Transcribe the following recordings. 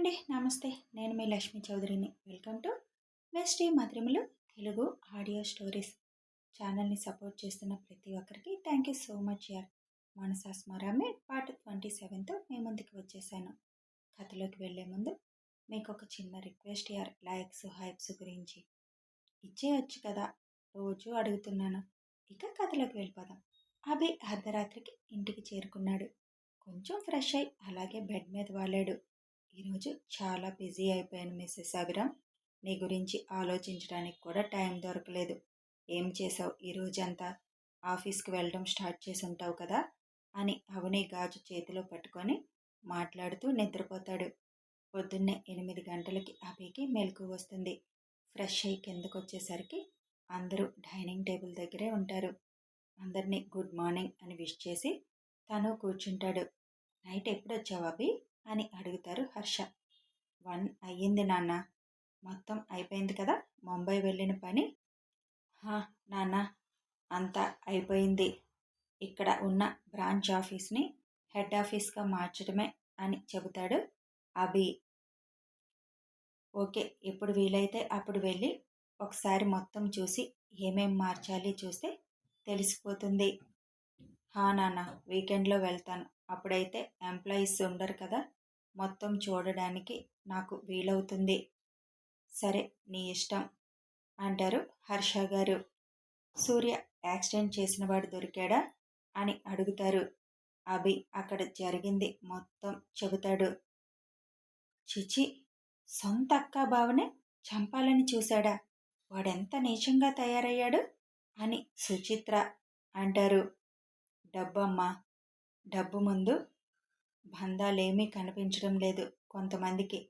అండి. నమస్తే. నేను మీ లక్ష్మి చౌదరిని. వెల్కమ్ టు మెస్టీ మధురిములు తెలుగు ఆడియో స్టోరీస్. ఛానల్ని సపోర్ట్ చేస్తున్న ప్రతి ఒక్కరికి థ్యాంక్ యూ సో మచ్ యార్. మనసాస్మరామే పార్ట్ ట్వంటీ సెవెన్తో మీ ముందుకు వచ్చేసాను. కథలోకి వెళ్ళే ముందు మీకు ఒక చిన్న రిక్వెస్ట్ యార్. లైక్స్ హైప్స్ గురించి ఇచ్చేయచ్చు కదా. రోజు అడుగుతున్నాను. ఇక కథలోకి వెళ్ళిపోదాం. అభి అర్ధరాత్రికి ఇంటికి చేరుకున్నాడు. కొంచెం ఫ్రెష్ అయి అలాగే బెడ్ మీద వాలాడు. ఈరోజు చాలా బిజీ అయిపోయాను మిస్సెస్ అభిరామ్. నీ గురించి ఆలోచించడానికి కూడా టైం దొరకలేదు. ఏం చేసావు? ఈరోజంతా ఆఫీస్కి వెళ్ళడం స్టార్ట్ చేసి ఉంటావు కదా? అని అవని గాజు చేతిలో పట్టుకొని మాట్లాడుతూ నిద్రపోతాడు. పొద్దున్నే ఎనిమిది గంటలకి అభికి మెలకు వస్తుంది. ఫ్రెష్ అయ్యి కిందకు వచ్చేసరికి అందరూ డైనింగ్ టేబుల్ దగ్గరే ఉంటారు. అందరినీ గుడ్ మార్నింగ్ అని విష్ చేసి తను కూర్చుంటాడు. నైట్ ఎప్పుడు వచ్చావు అభి? అని అడుగుతారు హర్ష. వన్ అయ్యింది నాన్న. మొత్తం అయిపోయింది కదా? ముంబై వెళ్ళిన పని? నాన్న. అంతా అయిపోయింది. ఇక్కడ ఉన్న బ్రాంచ్ ఆఫీస్ని హెడ్ ఆఫీస్గా మార్చడమే అని చెబుతాడు అభి. ఓకే ఎప్పుడు వీలైతే అప్పుడు వెళ్ళి ఒకసారి మొత్తం చూసి ఏమేం మార్చాలి చూస్తే తెలిసిపోతుంది. హా నాన్న. వీకెండ్లో వెళ్తాను. అప్పుడైతే ఎంప్లాయీస్ ఉండరు కదా. మొత్తం చూడడానికి నాకు వీలవుతుంది. సరే నీ ఇష్టం అంటారు హర్ష గారు. సూర్య యాక్సిడెంట్ చేసిన వాడు దొరికాడా అని అడుగుతారు. అభి అక్కడ జరిగింది మొత్తం చెబుతాడు. చిచి సొంత అక్క బావనే చంపాలని చూశాడా? వాడెంత నీచంగా తయారయ్యాడు అని సుచిత్ర అంటారు. డబ్బమ్మ డబ్బు ముందు బంధాలేమీ కనిపించడం లేదు కొంతమందికి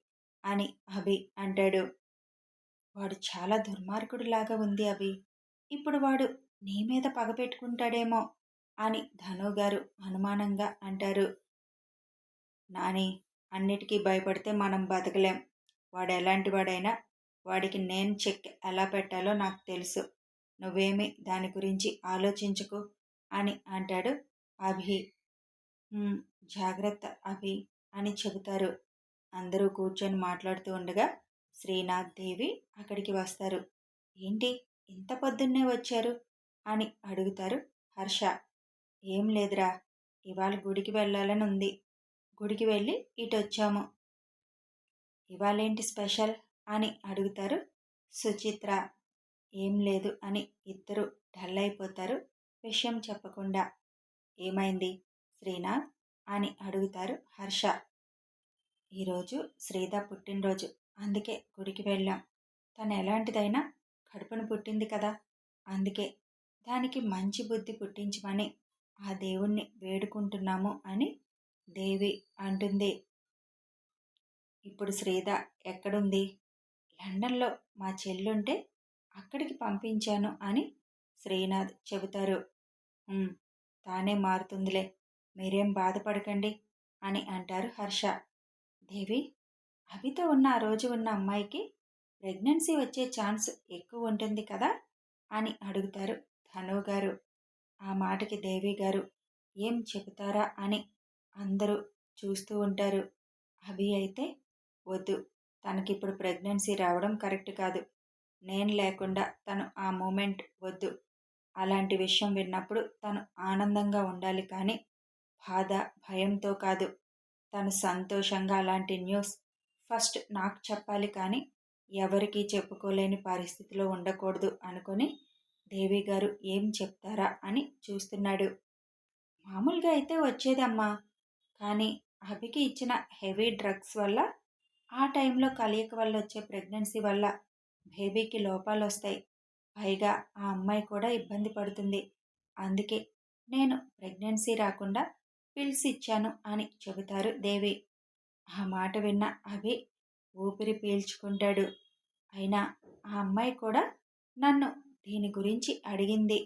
అని అభి అంటాడు. వాడు చాలా దుర్మార్గుడిలాగా ఉంది అభి. ఇప్పుడు వాడు నీ మీద పగపెట్టుకుంటాడేమో అని ధనుగారు అనుమానంగా అంటారు. నాని అన్నిటికీ భయపడితే మనం బతకలేం. వాడు ఎలాంటి వాడైనా వాడికి నేను చెక్ ఎలా పెట్టాలో నాకు తెలుసు. నువ్వేమి దాని గురించి ఆలోచించకు అని అంటాడు అభి. జాగ్రత్త అవి అని చెబుతారు. అందరూ కూర్చొని మాట్లాడుతూ ఉండగా శ్రీనాథ్ దేవి అక్కడికి వస్తారు. ఏంటి ఇంత పొద్దున్నే వచ్చారు? అని అడుగుతారు హర్ష. ఏం లేదురా ఇవాళ గుడికి వెళ్ళాలని ఉంది. గుడికి వెళ్ళి ఇటు వచ్చాము. ఇవాళేంటి స్పెషల్? అని అడుగుతారు సుచిత్ర. ఏం లేదు అని ఇద్దరు డల్ అయిపోతారు విషయం చెప్పకుండా. ఏమైంది? శ్రీనాథ్ అని అడుగుతారు హర్ష. ఈరోజు శ్రీధ పుట్టినరోజు. అందుకే గుడికి వెళ్ళాం. తను ఎలాంటిదైనా కడుపును పుట్టింది కదా. అందుకే దానికి మంచి బుద్ధి పుట్టించమని ఆ దేవుణ్ణి వేడుకుంటున్నాము అని దేవి అంటుంది. ఇప్పుడు శ్రీధ ఎక్కడుంది? లండన్లో మా చెల్లుంటే అక్కడికి పంపించాను అని శ్రీనాథ్ చెబుతారు. తానే మారుతుందిలే. మీరేం బాధపడకండి అని అంటారు హర్ష. దేవి అభితో ఉన్న ఆ రోజు ఉన్న అమ్మాయికి ప్రెగ్నెన్సీ వచ్చే ఛాన్స్ ఎక్కువ ఉంటుంది కదా అని అడుగుతారు ధను గారు. ఆ మాటకి దేవి గారు ఏం చెబుతారా అని అందరూ చూస్తూ ఉంటారు. అభి అయితే వద్దు తనకిప్పుడు ప్రెగ్నెన్సీ రావడం కరెక్ట్ కాదు. నేను లేకుండా తను ఆ మూమెంట్ వద్దు. అలాంటి విషయం విన్నప్పుడు తను ఆనందంగా ఉండాలి కానీ బాధ భయంతో కాదు. తను సంతోషంగా అలాంటి న్యూస్ ఫస్ట్ నాకు చెప్పాలి కానీ ఎవరికీ చెప్పుకోలేని పరిస్థితిలో ఉండకూడదు అనుకొని దేవి గారు ఏం చెప్తారా అని చూస్తున్నాడు. మామూలుగా అయితే వచ్చేదమ్మా. కానీ అభికి ఇచ్చిన హెవీ డ్రగ్స్ వల్ల ఆ టైంలో కలియక వల్ల వచ్చే ప్రెగ్నెన్సీ వల్ల బేబీకి లోపాలు వస్తాయి. పైగా ఆ అమ్మాయి కూడా ఇబ్బంది పడుతుంది. అందుకే నేను ప్రెగ్నెన్సీ రాకుండా పిలిచిచ్చాను అని చెబుతారు దేవి. ఆ మాట విన్న అభి ఊపిరి పీల్చుకుంటాడు. అయినా ఆ అమ్మాయి కూడా నన్ను దీని గురించి అడిగింది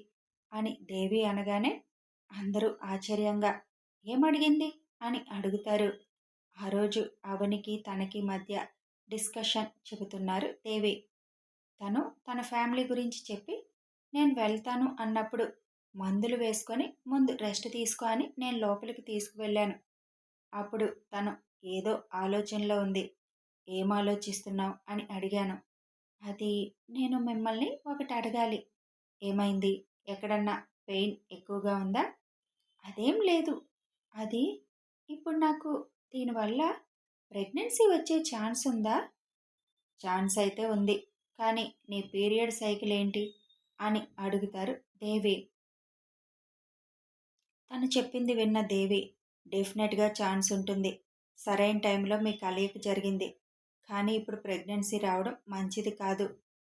అని దేవి అనగానే అందరూ ఆశ్చర్యంగా ఏమడిగింది అని అడుగుతారు. ఆ రోజు అవనికి తనకి మధ్య డిస్కషన్ చెబుతున్నారు దేవి. తను తన ఫ్యామిలీ గురించి చెప్పి నేను వెళ్తాను అన్నప్పుడు మందులు వేసుకొని ముందు రెస్ట్ తీసుకో అని నేను లోపలికి తీసుకువెళ్ళాను. అప్పుడు తను ఏదో ఆలోచనలో ఉంది. ఏం ఆలోచిస్తున్నావు అని అడిగాను. అది నేను మిమ్మల్ని ఒకటి అడగాలి. ఏమైంది? ఎక్కడన్నా పెయిన్ ఎక్కువగా ఉందా? అదేం లేదు. అది ఇప్పుడు నాకు దీనివల్ల ప్రెగ్నెన్సీ వచ్చే ఛాన్స్ ఉందా? ఛాన్స్ అయితే ఉంది. కానీ నీ పీరియడ్ సైకిల్ ఏంటి? అని అడుగుతారు దేవి. తను చెప్పింది విన్న దేవి డెఫినెట్గా ఛాన్స్ ఉంటుంది. సరైన టైంలో మీ కలయిక జరిగింది. కానీ ఇప్పుడు ప్రెగ్నెన్సీ రావడం మంచిది కాదు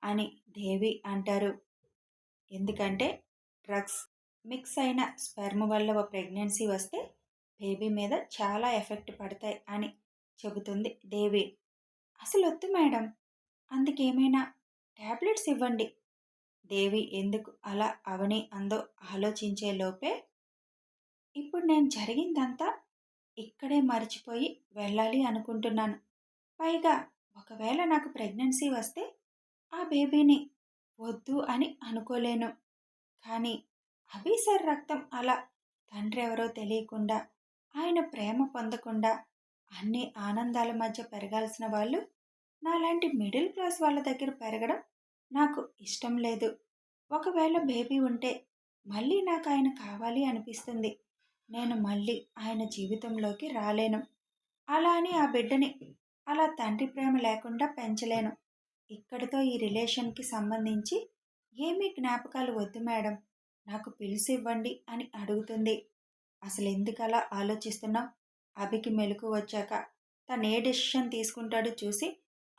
అని దేవి అంటారు. ఎందుకంటే డ్రగ్స్ మిక్స్ అయిన స్పెర్మ్ వల్ల ఒక ప్రెగ్నెన్సీ వస్తే బేబీ మీద చాలా ఎఫెక్ట్ పడతాయి అని చెబుతుంది దేవి. అసలు వద్దు మేడం. అందుకేమైనా ట్యాబ్లెట్స్ ఇవ్వండి. దేవి ఎందుకు అలా అవని అందో ఆలోచించే లోపే ఇప్పుడు నేను జరిగిందంతా ఇక్కడే మర్చిపోయి వెళ్ళాలి అనుకుంటున్నాను. పైగా ఒకవేళ నాకు ప్రెగ్నెన్సీ వస్తే ఆ బేబీని వద్దు అని అనుకోలేను. కానీ అభిసర్ రక్తం అలా తండ్రి ఎవరో తెలియకుండా ఆయన ప్రేమ పొందకుండా అన్ని ఆనందాల మధ్య పెరగాల్సిన వాళ్ళు నాలాంటి మిడిల్ క్లాస్ వాళ్ళ దగ్గర పెరగడం నాకు ఇష్టం లేదు. ఒకవేళ బేబీ ఉంటే మళ్ళీ నాకు ఆయన కావాలి అనిపిస్తుంది. నేను మళ్ళీ ఆయన జీవితంలోకి రాలేను. అలా అని ఆ బిడ్డని అలా తండ్రి ప్రేమ లేకుండా పెంచలేను. ఇక్కడితో ఈ రిలేషన్కి సంబంధించి ఏమీ జ్ఞాపకాలు వద్దు మేడం. నాకు పిలిచి ఇవ్వండి అని అడుగుతుంది. అసలు ఎందుకు అలా ఆలోచిస్తున్నావు? అభికి మెలకు వచ్చాక తను ఏ డెసిషన్ తీసుకుంటాడో చూసి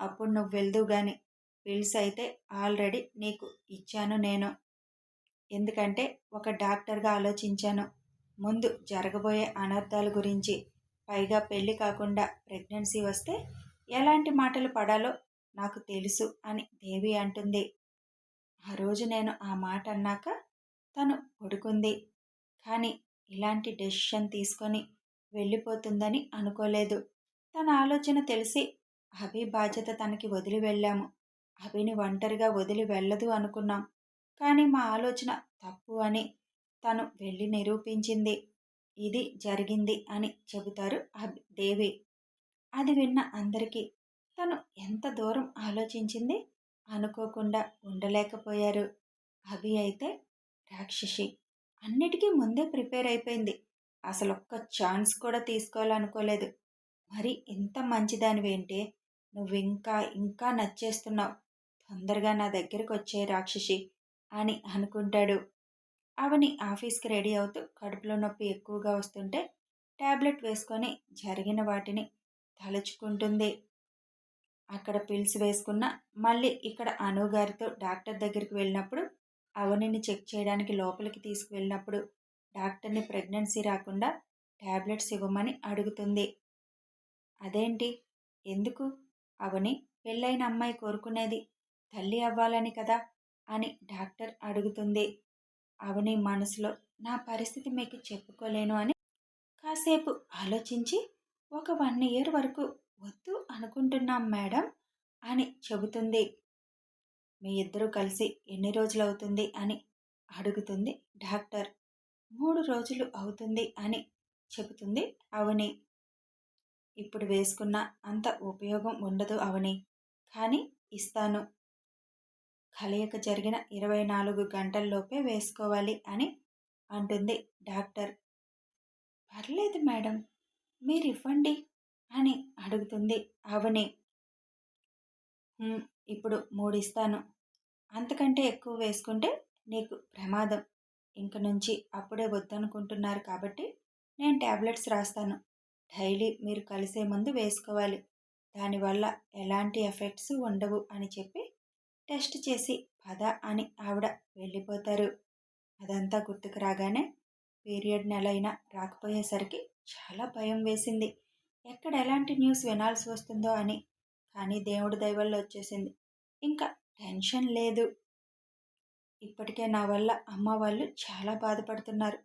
అప్పుడు నువ్వు వెళ్దు గాని పిల్స్ అయితే ఆల్రెడీ నీకు ఇచ్చాను నేను. ఎందుకంటే ఒక డాక్టర్గా ఆలోచించాను. ముందు జరగబోయే అనర్థాల గురించి పైగా పెళ్ళి కాకుండా ప్రెగ్నెన్సీ వస్తే ఎలాంటి మాటలు పడాలో నాకు తెలుసు అని దేవి అంటుంది. ఆ రోజు నేను ఆ మాట అన్నాక తను కొడుకుంది కానీ ఇలాంటి డెసిషన్ తీసుకొని వెళ్ళిపోతుందని అనుకోలేదు. తన ఆలోచన తెలిసి అభి బాధ్యత తనకి వదిలి వెళ్ళాము. అభిని ఒంటరిగా వదిలి వెళ్ళదు అనుకున్నాం. కానీ మా ఆలోచన తప్పు అని తను వెళ్ళి నిరూపించింది. ఇది జరిగింది అని చెబుతారు అభి దేవి. అది విన్న అందరికీ తను ఎంత దూరం ఆలోచించింది అనుకోకుండా ఉండలేకపోయారు. అభి అయితే రాక్షసి అన్నిటికీ ముందే ప్రిపేర్ అయిపోయింది. అసలు ఒక్క ఛాన్స్ కూడా తీసుకోవాలనుకోలేదు. మరి ఇంత మంచిదానివేంటే? నువ్వు ఇంకా ఇంకా నచ్చేస్తున్నావు. తొందరగా నా దగ్గరికి వచ్చే రాక్షసి అని అనుకుంటాడు. అవని ఆఫీస్కి రెడీ అవుతూ కడుపులో నొప్పి ఎక్కువగా వస్తుంటే ట్యాబ్లెట్ వేసుకొని జరిగిన వాటిని తలుచుకుంటుంది. అక్కడ పిల్స్ వేసుకున్న మళ్ళీ ఇక్కడ అనుగారితో డాక్టర్ దగ్గరికి వెళ్ళినప్పుడు అవనిని చెక్ చేయడానికి లోపలికి తీసుకువెళ్ళినప్పుడు డాక్టర్ని ప్రెగ్నెన్సీ రాకుండా ట్యాబ్లెట్స్ ఇవ్వమని అడుగుతుంది. అదేంటి? ఎందుకు? అవని పెళ్ళైన అమ్మాయి కోరుకునేది తల్లి అవ్వాలని కదా? అని డాక్టర్ అడుగుతుంది. అవని మనసులో నా పరిస్థితి మీకు చెప్పుకోలేను అని కాసేపు ఆలోచించి ఒక వన్ ఇయర్ వరకు వద్దు అనుకుంటున్నాం మేడం అని చెబుతుంది. మీ ఇద్దరూ కలిసి ఎన్ని రోజులు అవుతుంది అని అడుగుతుంది డాక్టర్. మూడు రోజులు అవుతుంది అని చెబుతుంది అవని. ఇప్పుడు వేసుకున్న అంత ఉపయోగం ఉండదు అవని కానీ ఇస్తాను కలయిక జరిగిన ఇరవై నాలుగు గంటల్లోపే వేసుకోవాలి అని అంటుంది డాక్టర్. పర్లేదు మేడం మీరు ఇవ్వండి అని అడుగుతుంది అవని ఇప్పుడు మూడు ఇస్తాను అంతకంటే ఎక్కువ వేసుకుంటే నీకు ప్రమాదం. ఇంక నుంచి అప్పుడే వద్దనుకుంటున్నారు కాబట్టి నేను ట్యాబ్లెట్స్ రాస్తాను. డైలీ మీరు కలిసే ముందు వేసుకోవాలి. దానివల్ల ఎలాంటి ఎఫెక్ట్స్ ఉండవు అని చెప్పి టెస్ట్ చేసి పద అని ఆవిడ వెళ్ళిపోతారు. అదంతా గుర్తుకు రాగానే పీరియడ్ నెలైనా అయినా రాకపోయేసరికి చాలా భయం వేసింది. ఎక్కడ ఎలాంటి న్యూస్ వినాల్సి వస్తుందో అని. కానీ దేవుడి దయవల్ల వచ్చేసింది. ఇంకా టెన్షన్ లేదు. ఇప్పటికే నా వల్ల అమ్మ వాళ్ళు చాలా బాధపడుతున్నారు.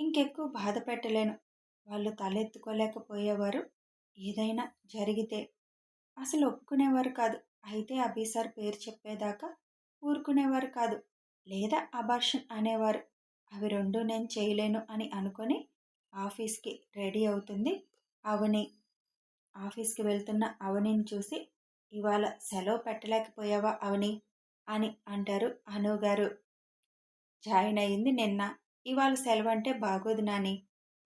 ఇంకెక్కువ బాధ పెట్టలేను. వాళ్ళు తలెత్తుకోలేకపోయేవారు. ఏదైనా జరిగితే అసలు ఒప్పుకునేవారు కాదు. అయితే అభిసార్ పేరు చెప్పేదాకా ఊరుకునేవారు కాదు. లేదా అబార్షన్ అనేవారు. అవి రెండు నేను చేయలేను అని అనుకొని ఆఫీస్కి రెడీ అవుతుంది అవని. ఆఫీస్కి వెళ్తున్న అవనిని చూసి ఇవాళ సెలవు పెట్టలేకపోయావా అవని? అని అంటారు అను గారు. జాయిన్ అయింది నిన్న. ఇవాళ సెలవు అంటే బాగోదు నాని.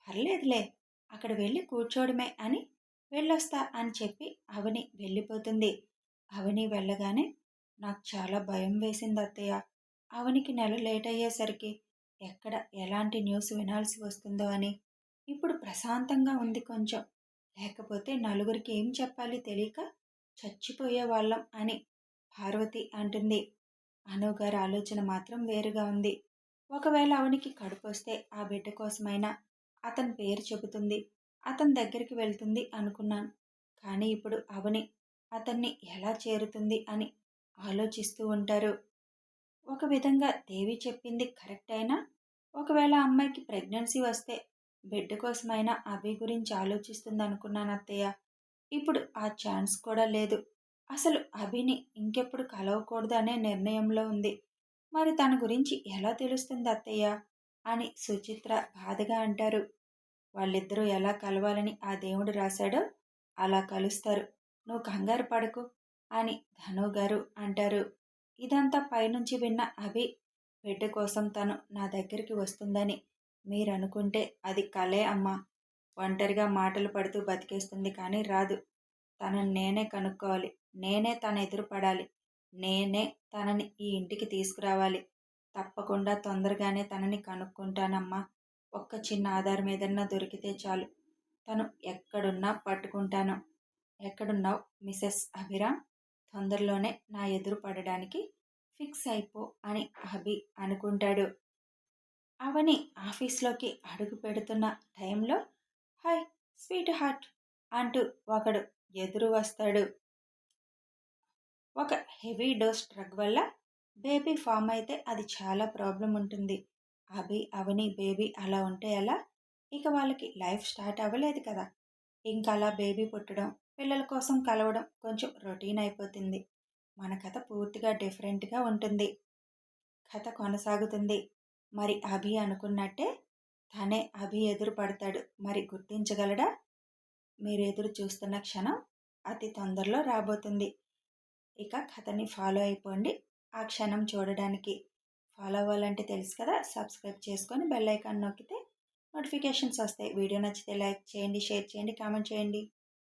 పర్లేదులే. అక్కడ వెళ్ళి కూర్చోవడమే అని వెళ్ళొస్తా అని చెప్పి అవని వెళ్ళిపోతుంది. అవని వెళ్ళగానే నాకు చాలా భయం వేసింది అత్తయ్య. అవనికి నెల లేట్ అయ్యేసరికి ఎక్కడ ఎలాంటి న్యూస్ వినాల్సి వస్తుందో అని. ఇప్పుడు ప్రశాంతంగా ఉంది కొంచెం. లేకపోతే నలుగురికి ఏం చెప్పాలి తెలియక చచ్చిపోయే వాళ్ళం అని పార్వతి అంటుంది. అనుగారి ఆలోచన మాత్రం వేరుగా ఉంది. ఒకవేళ అవనికి కడుపు వస్తే ఆ బిడ్డ కోసమైనా అతని పేరు చెబుతుంది. అతని దగ్గరికి వెళ్తుంది అనుకున్నాను. కానీ ఇప్పుడు అవని అతన్ని ఎలా చేరుతుంది అని ఆలోచిస్తూ ఉంటారు. ఒక విధంగా దేవి చెప్పింది కరెక్ట్ అయినా ఒకవేళ అమ్మాయికి ప్రెగ్నెన్సీ వస్తే బిడ్డ కోసమైనా అభి గురించి ఆలోచిస్తుంది అనుకున్నాను అత్తయ్య. ఇప్పుడు ఆ ఛాన్స్ కూడా లేదు. అసలు అభిని ఇంకెప్పుడు కలవకూడదు అనే నిర్ణయంలో ఉంది. మరి తన గురించి ఎలా తెలుస్తుంది అత్తయ్య? అని సుచిత్ర బాధగా అంటారు. వాళ్ళిద్దరూ ఎలా కలవాలని ఆ దేవుడు రాశాడో అలా కలుస్తారు. నువ్వు కంగారు పడకు అని ధను గారు అంటారు. ఇదంతా పైనుంచి విన్న అభి బిడ్డ కోసం తను నా దగ్గరికి వస్తుందని మీరు అనుకుంటే అది కలే అమ్మా. ఒంటరిగా మాటలు పడుతూ బతికేస్తుంది కానీ రాదు. తనని నేనే కనుక్కోవాలి. నేనే తన ఎదురు పడాలి. నేనే తనని ఈ ఇంటికి తీసుకురావాలి. తప్పకుండా తొందరగానే తనని కనుక్కుంటానమ్మా. ఒక్క చిన్న ఆధారం ఏదన్నా దొరికితే చాలు. తను ఎక్కడున్నా పట్టుకుంటాను. ఎక్కడున్నావు మిసెస్ అభిరామ్? తొందరలోనే నా ఎదురు పడడానికి ఫిక్స్ అయిపో అని అభి అనుకుంటాడు. అవని ఆఫీస్లోకి అడుగు పెడుతున్న టైంలో హాయ్ స్వీట్ హార్ట్ అంటూ ఒకడు ఎదురు వస్తాడు. ఒక హెవీ డోస్ డ్రగ్ వల్ల బేబీ ఫామ్ అయితే అది చాలా ప్రాబ్లం ఉంటుంది. అభి అవని బేబీ అలా ఉంటే ఎలా? ఇక వాళ్ళకి లైఫ్ స్టార్ట్ అవ్వలేదు కదా. ఇంకా అలా బేబీ పుట్టడం పిల్లల కోసం కలవడం కొంచెం రొటీన్ అయిపోతుంది. మన కథ పూర్తిగా డిఫరెంట్గా ఉంటుంది. కథ కొనసాగుతుంది. మరి అభి అనుకున్నట్టే తనే అభి ఎదురు పడతాడు. మరి గుర్తించగలడా? మీరు ఎదురు చూస్తున్న క్షణం అతి తొందరలో రాబోతుంది. ఇక కథని ఫాలో అయిపోండి ఆ క్షణం చూడడానికి. ఫాలో అవ్వాలంటే తెలుసు కదా సబ్స్క్రైబ్ చేసుకొని బెల్ ఐకాన్ నొక్కితే నోటిఫికేషన్స్ వస్తాయి. వీడియో నచ్చితే లైక్ చేయండి షేర్ చేయండి కామెంట్ చేయండి.